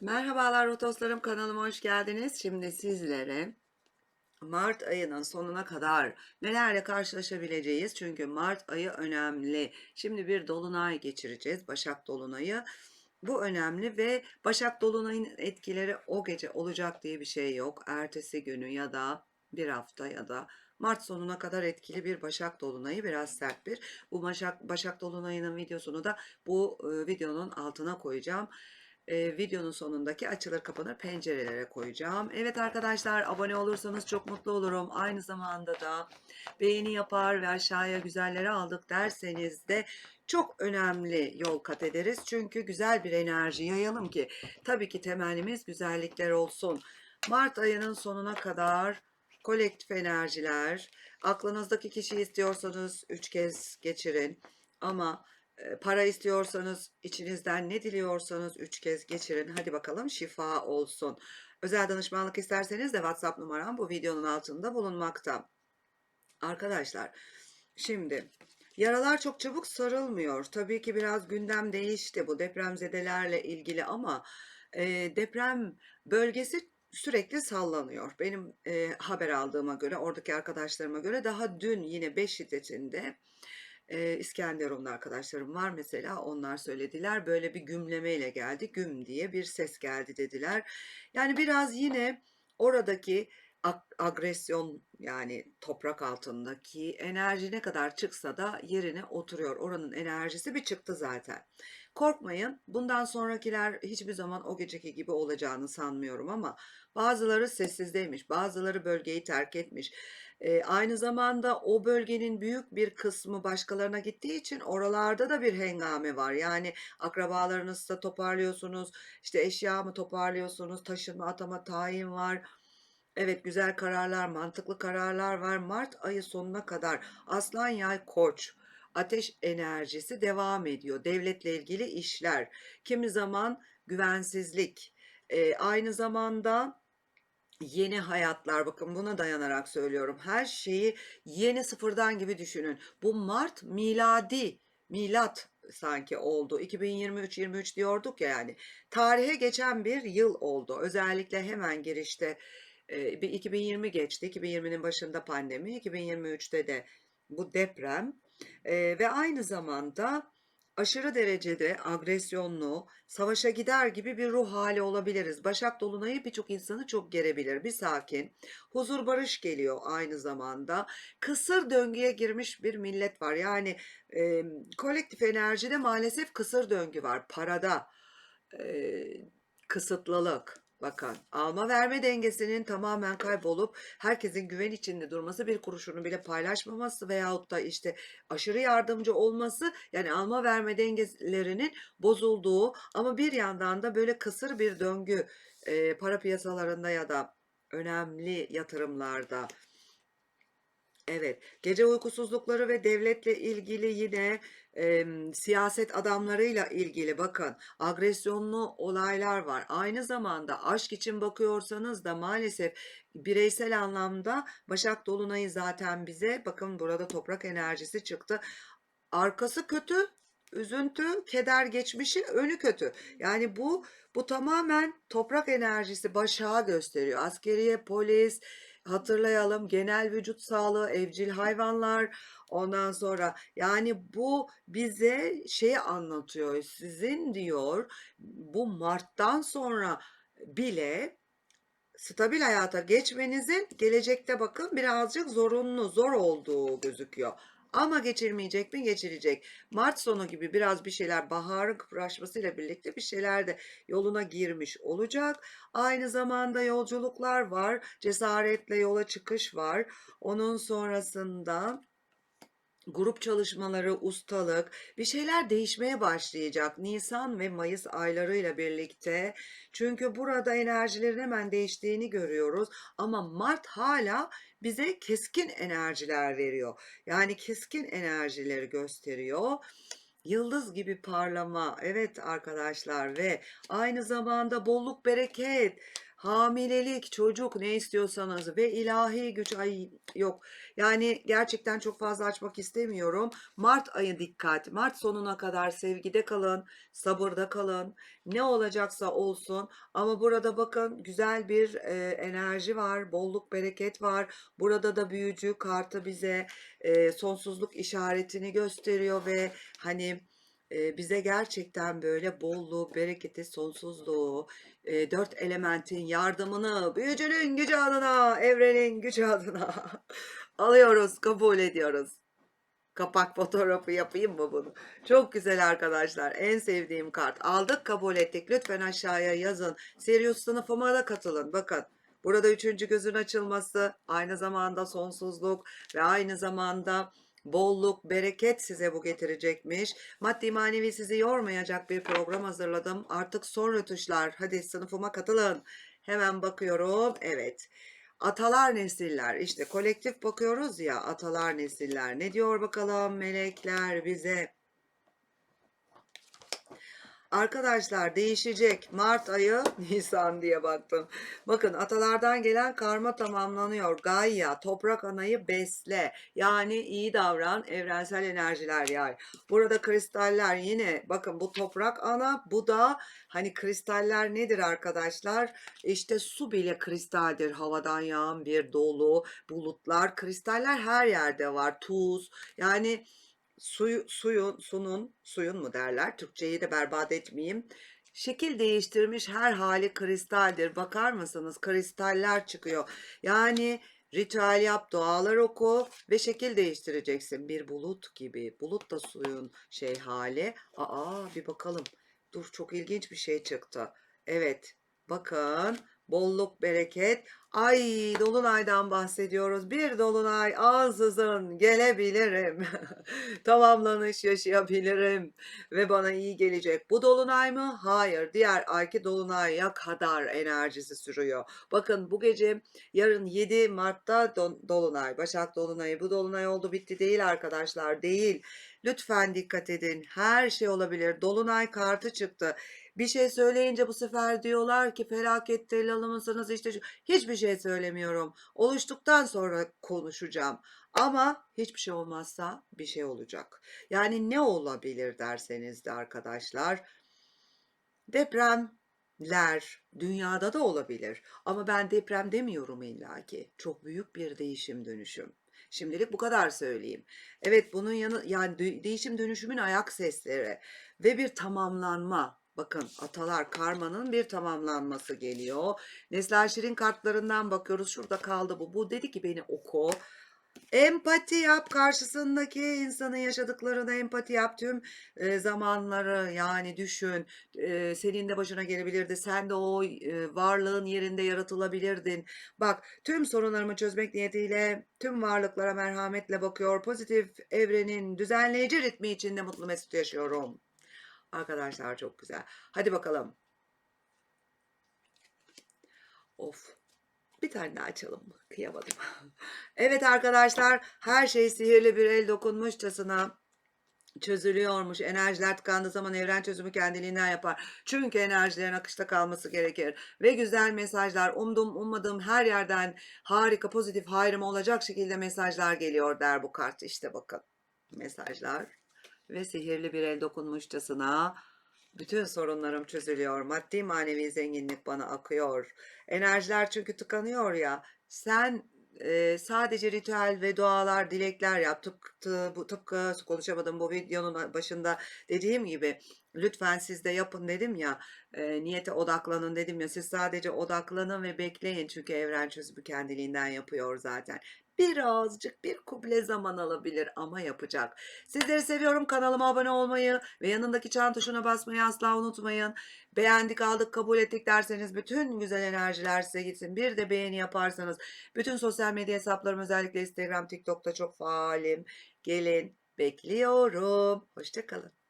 Merhabalar Rotoslarım kanalıma hoş geldiniz. Şimdi sizlere Mart ayının sonuna kadar nelerle karşılaşabileceğiz? Çünkü Mart ayı önemli. Şimdi bir dolunay geçireceğiz. Başak dolunayı. Bu önemli ve Başak dolunayın etkileri o gece olacak diye bir şey yok. Ertesi günü ya da bir hafta ya da Mart sonuna kadar etkili bir Başak Dolunayı biraz sert bir. Bu Başak, Başak Dolunayı'nın videosunu da bu e, videonun altına koyacağım. E, videonun sonundaki açılır kapanır pencerelere koyacağım. Evet arkadaşlar abone olursanız çok mutlu olurum. Aynı zamanda da beğeni yapar ve aşağıya güzelleri aldık derseniz de çok önemli yol kat ederiz. Çünkü güzel bir enerji yayalım ki tabii ki temennimiz güzellikler olsun. Mart ayının sonuna kadar kolektif enerjiler, aklınızdaki kişiyi istiyorsanız üç kez geçirin ama para istiyorsanız içinizden ne diliyorsanız üç kez geçirin. Hadi bakalım şifa olsun. Özel danışmanlık isterseniz de WhatsApp numaram bu videonun altında bulunmakta. Arkadaşlar şimdi yaralar çok çabuk sarılmıyor. Tabii ki biraz gündem değişti bu depremzedelerle ilgili ama e, deprem bölgesi sürekli sallanıyor. Benim e, haber aldığıma göre, oradaki arkadaşlarıma göre daha dün yine 5 şiddetinde e, İskenderun'da arkadaşlarım var mesela onlar söylediler böyle bir gümlemeyle geldi güm diye bir ses geldi dediler. Yani biraz yine oradaki ag- agresyon yani toprak altındaki enerji ne kadar çıksa da yerine oturuyor. Oranın enerjisi bir çıktı zaten. Korkmayın. Bundan sonrakiler hiçbir zaman o geceki gibi olacağını sanmıyorum ama bazıları sessizdeymiş, bazıları bölgeyi terk etmiş. Ee, aynı zamanda o bölgenin büyük bir kısmı başkalarına gittiği için oralarda da bir hengame var. Yani akrabalarınızla toparlıyorsunuz, işte eşya mı toparlıyorsunuz, taşınma, atama, tayin var. Evet güzel kararlar, mantıklı kararlar var. Mart ayı sonuna kadar Aslan Yay Koç ateş enerjisi devam ediyor. Devletle ilgili işler, kimi zaman güvensizlik, e, aynı zamanda yeni hayatlar bakın buna dayanarak söylüyorum. Her şeyi yeni sıfırdan gibi düşünün. Bu Mart miladi, milat sanki oldu. 2023-23 diyorduk ya yani. Tarihe geçen bir yıl oldu. Özellikle hemen girişte e, bir 2020 geçti. 2020'nin başında pandemi, 2023'te de bu deprem e, ve aynı zamanda aşırı derecede agresyonlu, savaşa gider gibi bir ruh hali olabiliriz. Başak Dolunay'ı birçok insanı çok gerebilir. Bir sakin, huzur barış geliyor aynı zamanda. Kısır döngüye girmiş bir millet var. Yani e, kolektif enerjide maalesef kısır döngü var. Parada e, kısıtlılık. Bakın alma verme dengesinin tamamen kaybolup herkesin güven içinde durması bir kuruşunu bile paylaşmaması veyahut da işte aşırı yardımcı olması yani alma verme dengelerinin bozulduğu ama bir yandan da böyle kısır bir döngü e, para piyasalarında ya da önemli yatırımlarda Evet, gece uykusuzlukları ve devletle ilgili yine e, siyaset adamlarıyla ilgili bakın agresyonlu olaylar var. Aynı zamanda aşk için bakıyorsanız da maalesef bireysel anlamda Başak Dolunay'ı zaten bize bakın burada toprak enerjisi çıktı. Arkası kötü, üzüntü, keder geçmişi, önü kötü. Yani bu bu tamamen toprak enerjisi Başak'a gösteriyor. Askeriye, polis, hatırlayalım genel vücut sağlığı, evcil hayvanlar ondan sonra yani bu bize şeyi anlatıyor. Sizin diyor bu Mart'tan sonra bile stabil hayata geçmenizin gelecekte bakın birazcık zorunlu, zor olduğu gözüküyor. Ama geçirmeyecek mi? Geçirecek. Mart sonu gibi biraz bir şeyler baharın kıpraşmasıyla birlikte bir şeyler de yoluna girmiş olacak. Aynı zamanda yolculuklar var. Cesaretle yola çıkış var. Onun sonrasında grup çalışmaları, ustalık, bir şeyler değişmeye başlayacak Nisan ve Mayıs aylarıyla birlikte. Çünkü burada enerjilerin hemen değiştiğini görüyoruz ama Mart hala bize keskin enerjiler veriyor. Yani keskin enerjileri gösteriyor. Yıldız gibi parlama, evet arkadaşlar ve aynı zamanda bolluk bereket, hamilelik, çocuk ne istiyorsanız ve ilahi güç ay yok. Yani gerçekten çok fazla açmak istemiyorum. Mart ayı dikkat. Mart sonuna kadar sevgide kalın, sabırda kalın. Ne olacaksa olsun ama burada bakın güzel bir e, enerji var, bolluk, bereket var. Burada da büyücü kartı bize e, sonsuzluk işaretini gösteriyor ve hani bize gerçekten böyle bolluğu, bereketi, sonsuzluğu, dört elementin yardımını, büyücünün gücü adına, evrenin gücü adına alıyoruz, kabul ediyoruz. Kapak fotoğrafı yapayım mı bunu? Çok güzel arkadaşlar. En sevdiğim kart. Aldık kabul ettik. Lütfen aşağıya yazın. Sirius sınıfıma da katılın. Bakın. Burada üçüncü gözün açılması, aynı zamanda sonsuzluk ve aynı zamanda bolluk, bereket size bu getirecekmiş. Maddi manevi sizi yormayacak bir program hazırladım. Artık son rötuşlar. Hadi sınıfıma katılın. Hemen bakıyorum. Evet. Atalar nesiller işte kolektif bakıyoruz ya atalar nesiller ne diyor bakalım melekler bize Arkadaşlar değişecek. Mart ayı Nisan diye baktım. Bakın atalardan gelen karma tamamlanıyor. Gaia, toprak anayı besle. Yani iyi davran, evrensel enerjiler yay. Burada kristaller yine bakın bu toprak ana, bu da hani kristaller nedir arkadaşlar? İşte su bile kristaldir. Havadan yağan bir dolu, bulutlar, kristaller her yerde var. Tuz. Yani suyu, suyun, sunun, suyun mu derler? Türkçeyi de berbat etmeyeyim. Şekil değiştirmiş her hali kristaldir. Bakar mısınız? Kristaller çıkıyor. Yani ritüel yap, dualar oku ve şekil değiştireceksin. Bir bulut gibi. Bulut da suyun şey hali. Aa bir bakalım. Dur çok ilginç bir şey çıktı. Evet. Bakın bolluk, bereket. Ay dolunaydan bahsediyoruz. Bir dolunay ansızın gelebilirim. Tamamlanış yaşayabilirim ve bana iyi gelecek. Bu dolunay mı? Hayır. Diğer ayki dolunaya kadar enerjisi sürüyor. Bakın bu gece yarın 7 Mart'ta dolunay. Başak dolunayı. Bu dolunay oldu bitti değil arkadaşlar. Değil. Lütfen dikkat edin. Her şey olabilir. Dolunay kartı çıktı. Bir şey söyleyince bu sefer diyorlar ki felaket tellalı mısınız işte. Hiçbir şey söylemiyorum. Oluştuktan sonra konuşacağım. Ama hiçbir şey olmazsa bir şey olacak. Yani ne olabilir derseniz de arkadaşlar. Depremler dünyada da olabilir. Ama ben deprem demiyorum illaki. Çok büyük bir değişim dönüşüm. Şimdilik bu kadar söyleyeyim. Evet bunun yanı yani değişim dönüşümün ayak sesleri ve bir tamamlanma. Bakın atalar karmanın bir tamamlanması geliyor. Neslihan Şirin kartlarından bakıyoruz. Şurada kaldı bu. Bu dedi ki beni oku. Empati yap karşısındaki insanın yaşadıklarına empati yap tüm e, zamanları yani düşün E, senin de başına gelebilirdi sen de o e, varlığın yerinde yaratılabilirdin bak tüm sorunlarımı çözmek niyetiyle tüm varlıklara merhametle bakıyor pozitif evrenin düzenleyici ritmi içinde mutlu mesut yaşıyorum arkadaşlar çok güzel hadi bakalım of bir tane daha açalım mı? Kıyamadım. Evet arkadaşlar her şey sihirli bir el dokunmuşçasına çözülüyormuş. Enerjiler tıkandığı zaman evren çözümü kendiliğinden yapar. Çünkü enerjilerin akışta kalması gerekir. Ve güzel mesajlar umduğum ummadığım her yerden harika pozitif hayrıma olacak şekilde mesajlar geliyor der bu kart. İşte bakın mesajlar ve sihirli bir el dokunmuşçasına bütün sorunlarım çözülüyor. Maddi manevi zenginlik bana akıyor. Enerjiler çünkü tıkanıyor ya. Sen e, sadece ritüel ve dualar, dilekler yap. Tıpkı, bu, tıpkı konuşamadım bu videonun başında dediğim gibi. Lütfen siz de yapın dedim ya. e, niyete odaklanın dedim ya. Siz sadece odaklanın ve bekleyin. Çünkü evren çözümü kendiliğinden yapıyor zaten. Birazcık bir kuble zaman alabilir ama yapacak. Sizleri seviyorum. Kanalıma abone olmayı ve yanındaki çan tuşuna basmayı asla unutmayın. Beğendik aldık kabul ettik derseniz bütün güzel enerjiler size gitsin. Bir de beğeni yaparsanız bütün sosyal medya hesaplarım özellikle Instagram, TikTok'ta çok faalim. Gelin bekliyorum. Hoşçakalın.